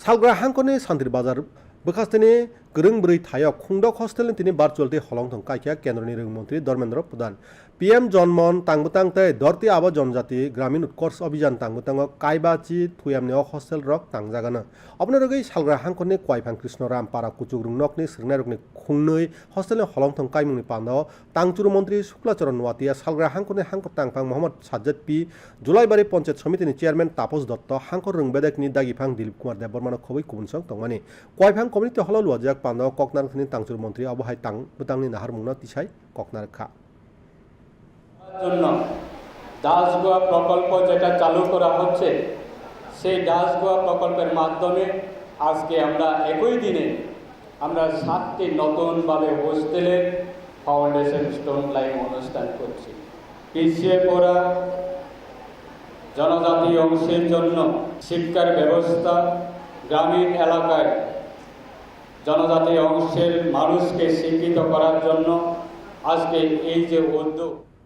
살gra hangkone santir bazar bekastene gereng beri thayok khungdok hostel tini virtual te holong thong kaikya কেন্দ্রীয় মন্ত্রী ধর্মেন্দ্র প্রধান PM জন্মন তাংবুতাং তে ধরতি আব জনজাতি গ্রামীণ উৎকর্ষ অভিযান তাংবুতাং কাইবাচি থুয়ামনে হস্টেল রক তাংজাগানো অবনে রগৈ সালগ্রা হাংকনে কয়ফাং কৃষ্ণরাম পারা কুচুক রুংনকনি সিংনাই রকনি খুংনৈ হস্টেলে হলং থং কাইমুংনি পান্দাও তাংচুরু মন্ত্রী শুক্লাচরণ নোয়াতিয়া সালগ্রা হাংকনে হাংক তাংফাং মোহাম্মদ সাজ্জাদ পি। জুলাইবাড়ি পঞ্চায়েত সমিতিনি চেয়ারম্যান তাপস দত্ত হাংকর রংবেদেকনি দাগিফাং দিলীপ কুমার দেববর্মান খবৈ কুবুনসং তংমানি লুয়াজাক পান্দাও ককনারখনি তাংচুরু মন্ত্রী অবহাই তাং বুতাংনি নাহার মুংনা তিসাই ককনার খা দাসগোয়া প্রকল্প যেটা চালু করা হচ্ছে, সেই দাসগোয়া প্রকল্পের মাধ্যমে আজকে আমরা একই দিনে আমরা সাতটি নতুনভাবে হোস্টেলের ফাউন্ডেশন স্টোন লাইন অনুষ্ঠান করছি। পিছিয়ে পড়া জনজাতি অংশের জন্য শিক্ষার ব্যবস্থা গ্রামীণ এলাকায় জনজাতি অংশের মানুষকে শিক্ষিত করার জন্য আজকে এই যে উদ্যোগ